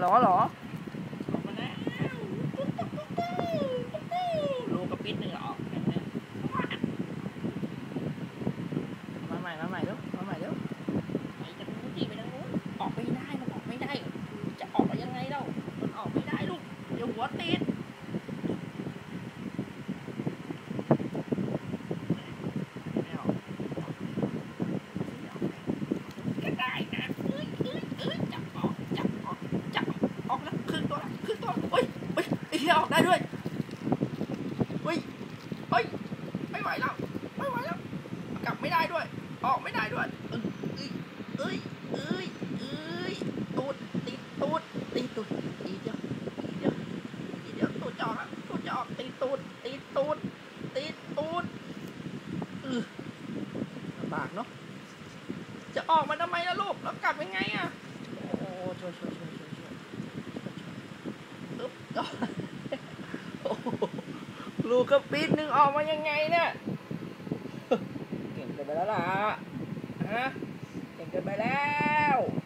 หรอเหรอออกมาแล้วลูกกระปิดหนึ่งออกแบบนี้ มาใหม่มาใหม่เร็วมาใหม่เร็ว ไปจะนู้นดีไปทางนู้นออกไม่ได้มันออกไม่ได้ จะออกไปยังไงเล่ามันออกไม่ได้ลูกเดี๋ยวหัวติดไม่ออกก็ได้นะเอ้ยเอ้ยเอ้ยจับออกจับออกจับออกแล้วครึ่งตัวละครึ่งตัวเฮ้ยเฮ้ย ได้ด้วยเฮ้ยเฮ้ย ไม่ไหวแล้ว ไม่ไหวแล้ว กลับไม่ได้ด้วย ออกไม่ได้ด้วย เอ้ย เอ้ย เอ้ย เอ้ย ตูดติดตูดติดตูดอีเดียวอีเดียวอีเดียวตูดจะออกอะตูดจอกติดตูดติดตูดติดตูดเออลำบากเนาะ จะออกมาทำไมล่ะลูก แล้วกลับยังไงอะ โอ้ช่วยช่วยช่วยช่วยช่วยอึ๊บโอ้โห ลูกกระปิดหนึ่งออกมายังไงเนี่ย เก่งเกินไปแล้วล่ะฮะ เก่งเกินไปแล้ว